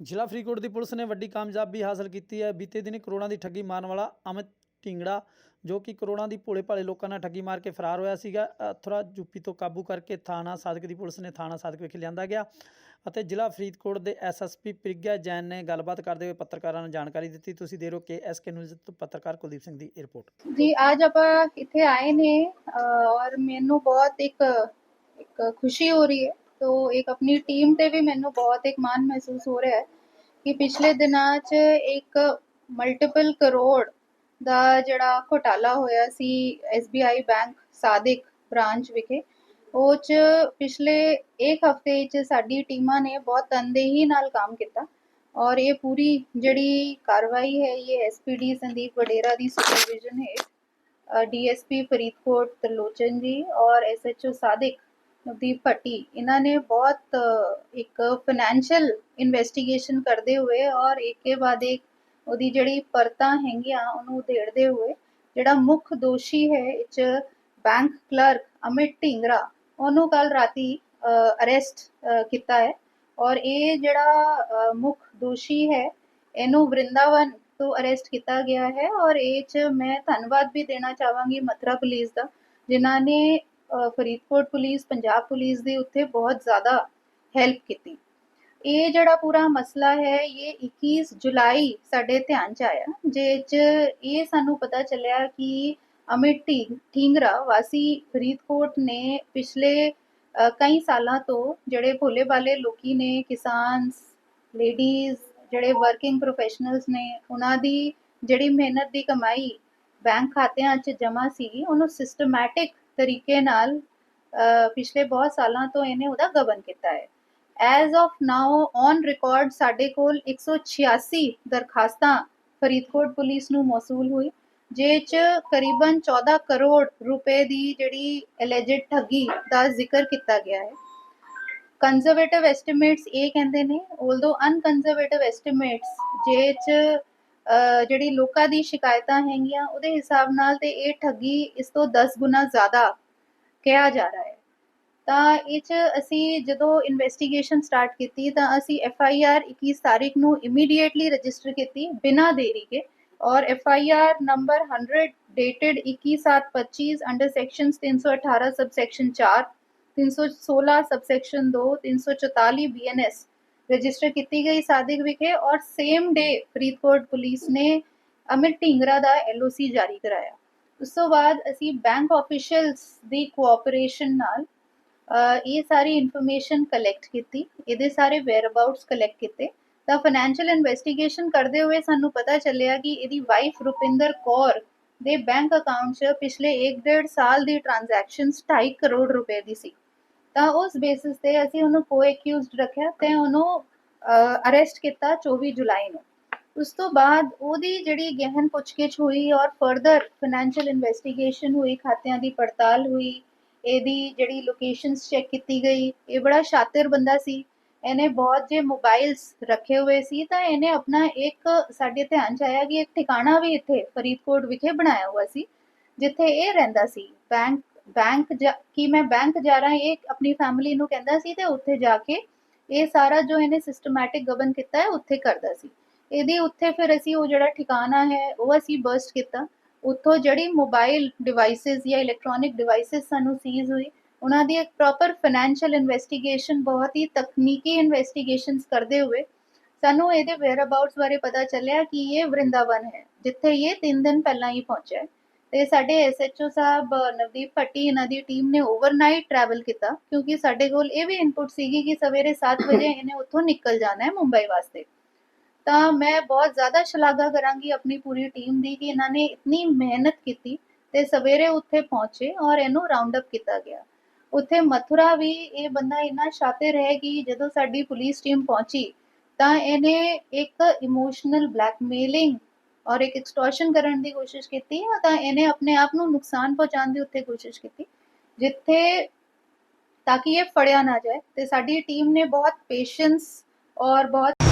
ਜ਼ਿਲ੍ਹਾ ਫਰੀਦਕੋਟ ਦੀ ਪੁਲਿਸ ਨੇ ਵੱਡੀ ਕਾਮਯਾਬੀ ਹਾਸਲ ਕੀਤੀ ਹੈ। ਬੀਤੇ ਦਿਨੀ ਕਰੋੜਾਂ ਦੀ ਠੱਗੀ ਮਾਰਨ ਵਾਲਾ ਅਮਿਤ ਢਿੰਗੜਾ, ਜੋ ਕਿ ਕਰੋੜਾਂ ਦੀ ਭੋਲੇ ਭਾਲੇ ਲੋਕਾਂ ਨਾਲ ਠੱਗੀ ਮਾਰ ਕੇ ਫਰਾਰ ਹੋਇਆ ਸੀਗਾ, ਅਥਰਾ ਯੂਪੀ ਤੋਂ ਕਾਬੂ ਕਰਕੇ ਥਾਣਾ ਸਾਦਕ ਦੀ ਪੁਲਿਸ ਨੇ ਥਾਣਾ ਸਾਦਕ ਵਿਖੇ ਲਿਆਂਦਾ ਗਿਆ ਅਤੇ ਜ਼ਿਲ੍ਹਾ ਫਰੀਦਕੋਟ ਦੇ ਐਸਐਸਪੀ ਪ੍ਰਿਗਿਆ ਜੈਨ ਨੇ ਗੱਲਬਾਤ ਕਰਦੇ ਹੋਏ ਪੱਤਰਕਾਰਾਂ ਨੂੰ ਜਾਣਕਾਰੀ ਦਿੱਤੀ। ਤੁਸੀਂ ਦੇ ਰਹੋ ਕੇ ਐਸਕੇ ਨਿਊਜ਼ ਤੋਂ ਪੱਤਰਕਾਰ ਕੁਲਦੀਪ ਸਿੰਘ ਦੀ ਰਿਪੋਰਟ। ਜੀ, ਅੱਜ ਆਪਾਂ ਇੱਥੇ ਆਏ ਨੇ ਔਰ ਮੈਨੂੰ ਬਹੁਤ ਇੱਕ ਇੱਕ ਖੁਸ਼ੀ ਹੋ ਰਹੀ ਹੈ। ਤੋ ਇੱਕ ਆਪਣੀ ਟੀਮ ਤੇ ਵੀ ਮੈਨੂੰ ਬਹੁਤ ਇੱਕ ਮਾਣ ਮਹਿਸੂਸ ਹੋ ਰਿਹਾ ਹੈ ਕਿ ਪਿਛਲੇ ਦਿਨਾਂ 'ਚ ਇੱਕ ਮਲਟੀਪਲ ਕਰੋੜ ਦਾ ਜਿਹੜਾ ਘੋਟਾਲਾ ਹੋਇਆ ਸੀ SBI ਬੈਂਕ ਸਾਦਿਕ ਬ੍ਰਾਂਚ ਵਿਖੇ, ਉਹ 'ਚ ਪਿਛਲੇ ਇੱਕ ਹਫ਼ਤੇ 'ਚ ਸਾਡੀ ਟੀਮਾਂ ਨੇ ਬਹੁਤ ਤਨਦੇਹੀ ਨਾਲ ਕੰਮ ਕੀਤਾ ਔਰ ਇਹ ਪੂਰੀ ਜਿਹੜੀ ਕਾਰਵਾਈ ਹੈ, ਇਹ ਐਸਪੀਡੀ ਸੰਦੀਪ ਵਡੇਰਾ ਦੀ ਸੁਪਰਵਿਜ਼ਨ ਹੈ ਡੀਐਸਪੀ ਫਰੀਦਕੋਟ ਤਰਲੋਚਨ ਜੀ ਔਰ ਐਸਐਚਓ ਸਾਦਿਕ ਨਵਦੀਪ ਭੱਟੀ ਇਹਨਾਂ ਨੇ ਬਹੁਤ ਇੱਕ ਫਾਈਨੈਂਸ਼ੀਅਲ ਇਨਵੈਸਟੀਗੇਸ਼ਨ ਕਰਦੇ ਹੋਏ ਔਰ ਇੱਕ ਬਾਅਦ ਇੱਕ ਉਹਦੀ ਜਿਹੜੀ ਪਰਤਾਂ ਹੈਗੀਆਂ ਉਹਨੂੰ ਉਧੇੜਦੇ ਹੋਏ ਜਿਹੜਾ ਮੁੱਖ ਦੋਸ਼ੀ ਹੈ ਇਹ ਬੈਂਕ ਕਲਰਕ ਅਮਿਤ ਢਿੰਗਰਾ ਉਹਨੂੰ ਕੱਲ ਰਾਤੀ ਅਰੈਸਟ ਕੀਤਾ ਹੈ। ਔਰ ਇਹ ਜਿਹੜਾ ਅ, ਮੁੱਖ ਦੋਸ਼ੀ ਹੈ ਇਹਨੂੰ ਵਰਿੰਦਾਵਨ ਤੋਂ ਅਰੈਸਟ ਕੀਤਾ ਗਿਆ ਹੈ। ਔਰ ਇਹ 'ਚ ਮੈਂ ਧੰਨਵਾਦ ਵੀ ਦੇਣਾ ਚਾਹਾਂਗੀ ਮਥੁਰਾ ਪੁਲਿਸ ਦਾ ਜਿਨ੍ਹਾਂ ਨੇ ਫਰੀਦਕੋਟ ਪੁਲਿਸ, ਪੰਜਾਬ ਪੁਲਿਸ ਦੀ ਉੱਤੇ ਬਹੁਤ ਜ਼ਿਆਦਾ ਹੈਲਪ ਕੀਤੀ। ਇਹ ਜਿਹੜਾ ਪੂਰਾ ਮਸਲਾ ਹੈ, ਇਹ 21 ਜੁਲਾਈ ਸਾਡੇ ਧਿਆਨ ਚ ਆਇਆ ਜਿਹ 'ਚ ਇਹ ਸਾਨੂੰ ਪਤਾ ਚੱਲਿਆ ਕਿ ਅਮਿਤ ਢਿੰ- ਵਾਸੀ ਫਰੀਦਕੋਟ ਨੇ ਪਿਛਲੇ ਕਈ ਸਾਲਾਂ ਤੋਂ ਜਿਹੜੇ ਭੋਲੇ ਭਾਲੇ ਲੋਕੀ ਨੇ ਕਿਸਾਨ ਲੇਡੀਜ਼, ਜਿਹੜੇ ਵਰਕਿੰਗ ਪ੍ਰੋਫੈਸ਼ਨਲਸ ਨੇ, ਉਹਨਾਂ ਦੀ ਜਿਹੜੀ ਮਿਹਨਤ ਦੀ ਕਮਾਈ ਬੈਂਕ ਖਾਤਿਆਂ 'ਚ ਜਮ੍ਹਾਂ ਸੀ, ਉਹਨੂੰ ਸਿਸਟਮੈਟਿਕ ਤਰੀਕੇ ਨਾਲ ਪਿਛਲੇ ਬਹੁਤ ਸਾਲਾਂ ਤੋਂ ਇਹਨੇ ਉਹਦਾ ਗਵਨ ਕੀਤਾ ਹੈ। As of now on record ਸਾਡੇ ਕੋਲ 186 ਦਰਖਾਸਤਾਂ ਫਰੀਦਕੋਟ ਪੁਲਿਸ ਨੂੰ ਮੌਸੂਲ ਹੋਈ ਜਿਹ 'ਚ ਕਰੀਬਨ 14 ਕਰੋੜ ਰੁਪਏ ਦੀ ਜਿਹੜੀ ਅਲੈਜਡ ਠੱਗੀ ਦਾ ਜ਼ਿਕਰ ਕੀਤਾ ਗਿਆ ਹੈ। ਕੰਜ਼ਰਵੇਟਿਵ ਐਸਟੀਮੇਟਸ ਇਹ ਕਹਿੰਦੇ ਨੇ ਆਲਦੋ ਅਨਕੰਜ਼ਰਵੇਟਿਵ ਐਸਟੀਮੇਟਸ ਜੇ 'ਚ ਜਿਹੜੀ ਲੋਕਾਂ ਦੀ ਸ਼ਿਕਾਇਤਾਂ ਹੈਗੀਆਂ, ਉਹਦੇ ਹਿਸਾਬ ਨਾਲ ਤੇ ਇਹ ਠੱਗੀ ਇਸ ਤੋਂ 10 ਗੁਣਾ ਜ਼ਿਆਦਾ ਕਿਹਾ ਜਾ ਰਿਹਾ ਹੈ। ਤਾਂ ਇਹ 'ਚ ਅਸੀਂ ਜਦੋਂ ਇਨਵੈਸਟੀਗੇਸ਼ਨ ਸਟਾਰਟ ਕੀਤੀ, ਤਾਂ ਅਸੀਂ ਐਫ ਆਈ ਆਰ 21 ਤਾਰੀਖ ਨੂੰ ਇਮੀਡੀਏਟਲੀ ਰਜਿਸਟਰ ਕੀਤੀ ਬਿਨਾਂ ਦੇਰੀ ਕੇ ਔਰ F I R number 100 dated 21725 under sections 318 subsection 4 316 subsection 2 344 BNS register ਕੀਤੀ ਗਈ ਸਾਦਿਕ ਵਿਖੇ ਔਰ ਸੇਮ ਡੇ ਫਰੀਦਕੋਟ ਪੁਲਿਸ ਨੇ ਅਮਿਤ ਢਿੰਗਰਾ ਦਾ ਐਲਓਸੀ ਜਾਰੀ ਕਰਾਇਆ। ਉਸ ਤੋਂ ਬਾਅਦ ਅਸੀਂ ਬੈਂਕ ਆਫੀਸ਼ੀਅਲਸ ਦੀ ਕੋਆਪਰੇਸ਼ਨ ਨਾਲ ਇਹ ਸਾਰੀ ਇਨਫੋਰਮੇਸ਼ਨ ਕਲੈਕਟ ਕੀਤੀ, ਇਹਦੇ ਸਾਰੇ ਵੇਅਰ ਕਲੈਕਟ ਕੀਤੇ। ਤਾਂ ਫਾਈਨੈਂਸ਼ੀਅਲ ਇਨਵੈਸਟੀਗੇਸ਼ਨ ਕਰਦੇ ਹੋਏ ਸਾਨੂੰ ਪਤਾ ਚੱਲਿਆ ਕਿ ਇਹਦੀ ਵਾਈਫ ਰੁਪਿੰਦਰ ਕੌਰ ਦੇ ਬੈਂਕ ਅਕਾਊਂਟ 'ਚ ਪਿਛਲੇ 1.5 ਸਾਲ ਦੀ ਟ੍ਰਾਂਜੈਕਸ਼ਨਸ 2.5 ਕਰੋੜ ਰੁਪਏ ਦੀ ਸੀ। ਤਾਂ ਉਸ ਬੇਸਿਸ ਤੇ ਅਸੀਂ ਉਹਨੂੰ ਕੋ ਐਕਿਊਜ਼ਡ ਰੱਖਿਆ ਤੇ ਉਹਨੂੰ ਅਰੈਸਟ ਕੀਤਾ 24 ਜੁਲਾਈ ਨੂੰ। ਉਸ ਤੋਂ ਬਾਅਦ ਉਹਦੀ ਜਿਹੜੀ ਗਹਿਨ ਪੁੱਛਗਿੱਛ ਹੋਈ ਔਰ ਫਰਦਰ ਫਾਈਨੈਂਸ਼ੀਅਲ ਇਨਵੈਸਟੀਗੇਸ਼ਨ ਹੋਈ, ਖਾਤਿਆਂ ਦੀ ਪੜਤਾਲ ਹੋਈ, ਇਹਦੀ ਜਿਹੜੀ ਲੋਕੇਸ਼ਨਸ ਚੈੱਕ ਕੀਤੀ ਗਈ, ਇਹ ਬੜਾ ਸ਼ਾਤਿਰ ਬੰਦਾ ਸੀ। ਇਹਨੇ ਬਹੁਤ ਜੇ ਮੋਬਾਈਲਸ ਰੱਖੇ ਹੋਏ ਸੀ ਤਾਂ ਇਹਨੇ ਆਪਣਾ ਇੱਕ ਸਾਡੇ ਧਿਆਨ ਚ ਆਇਆ ਕਿ ਇੱਕ ਠਿਕਾਣਾ ਵੀ ਇੱਥੇ ਫਰੀਦਕੋਟ ਵਿਖੇ ਬਣਾਇਆ ਹੋਇਆ ਸੀ, ਜਿੱਥੇ ਇਹ ਰਹਿੰਦਾ ਸੀ। ਬੈਂਕ ਬੈਂਕ ਕਿ ਮੈਂ ਬੈਂਕ ਜਾ ਰਹਾ, ਇਹ ਆਪਣੀ ਫੈਮਿਲੀ ਨੂੰ ਕਹਿੰਦਾ ਸੀ ਤੇ ਉੱਥੇ ਜਾ ਕੇ ਇਹ ਸਾਰਾ ਜੋ ਇਹਨੇ ਸਿਸਟਮੈਟਿਕ ਗਵਨ ਕੀਤਾ ਹੈ, ਉੱਥੇ ਕਰਦਾ ਸੀ। ਇਹਦੀ ਉੱਥੇ ਫਿਰ ਅਸੀਂ ਉਹ ਜਿਹੜਾ ਠਿਕਾਣਾ ਹੈ, ਉਹ ਅਸੀਂ ਬਰਸਟ ਕੀਤਾ। ਉੱਥੋਂ ਜਿਹੜੀ ਮੋਬਾਈਲ ਡਿਵਾਈਸਸ ਜਾਂ ਇਲੈਕਟ੍ਰੋਨਿਕ ਡਿਵਾਈਸਸ ਸਾਨੂੰ ਸੀਜ਼ ਹੋਈ, ਉਹਨਾਂ ਦੀ ਇੱਕ ਪ੍ਰੋਪਰ ਫਾਈਨੈਂਸ਼ੀਅਲ ਇਨਵੈਸਟੀਗੇਸ਼ਨ ਬਹੁਤ ਹੀ ਤਕਨੀਕੀ ਇਨਵੈਸਟੀਗੇਸ਼ਨਸ ਕਰਦੇ ਹੋਏ ਸਾਨੂੰ ਇਹਦੇ ਵੇਅਰ ਅਬਾਊਟਸ ਬਾਰੇ ਪਤਾ ਚੱਲਿਆ ਕਿ ਇਹ ਵਰਿੰਦਾਵਨ ਹੈ, ਜਿੱਥੇ ਇਹ 3 ਦਿਨ ਪਹਿਲਾਂ ਹੀ ਪਹੁੰਚਿਆ ਤੇ ਸਾਡੇ ਐਸਐਚਓ ਸਾਹਿਬ ਨਵਦੀਪ ਭੱਟੀ ਇਹਨਾਂ ਦੀ ਟੀਮ ਨੇ ਓਵਰਨਾਈਟ ਟਰੈਵਲ ਕੀਤਾ ਕਿਉਂਕਿ ਸਾਡੇ ਕੋਲ ਇਹ ਵੀ ਇਨਪੁਟ ਸੀਗੀ ਕਿ ਸਵੇਰੇ 7 ਵਜੇ ਇਹਨੇ ਉੱਥੋਂ ਨਿਕਲ ਜਾਣਾ ਹੈ ਮੁੰਬਈ ਵਾਸਤੇ। ਤਾਂ ਮੈਂ ਬਹੁਤ ਜ਼ਿਆਦਾ ਸ਼ਲਾਘਾ ਕਰਾਂਗੀ ਆਪਣੀ ਪੂਰੀ ਟੀਮ ਦੀ ਕਿ ਇਹਨਾਂ ਨੇ ਇਤਨੀ ਮਿਹਨਤ ਕੀਤੀ ਤੇ ਸਵੇਰੇ ਉੱਥੇ ਪਹੁੰਚੇ ਔਰ ਇਹਨੂੰ ਰਾਉਂਡ ਅਪ ਕੀਤਾ ਗਿਆ। ਉੱਥੇ ਮਥੁਰਾ ਵੀ ਇਹ ਬੰਦਾ ਇੰਨਾ ਸ਼ਾਤਿਰ ਹੈ ਕਿ ਜਦੋਂ ਸਾਡੀ ਪੁਲਿਸ ਟੀਮ ਪਹੁੰਚੀ ਤਾਂ ਇਹਨੇ ਇੱਕ ਇਮੋਸ਼ਨਲ ਬਲੈਕਮੇਲਿੰਗ ਔਰ ਇੱਕ ਐਕਸਟੋਰਸ਼ਨ ਕਰਨ ਦੀ ਕੋਸ਼ਿਸ਼ ਕੀਤੀ ਤਾਂ ਇਹਨੇ ਆਪਣੇ ਆਪ ਨੂੰ ਨੁਕਸਾਨ ਪਹੁੰਚਾਉਣ ਦੀ ਉੱਥੇ ਕੋਸ਼ਿਸ਼ ਕੀਤੀ, ਜਿੱਥੇ ਤਾਂ ਕਿ ਇਹ ਫੜਿਆ ਨਾ ਜਾਏ, ਤੇ ਸਾਡੀ ਟੀਮ ਨੇ ਬਹੁਤ ਪੇਸ਼ੈਂਸ ਔਰ ਬਹੁਤ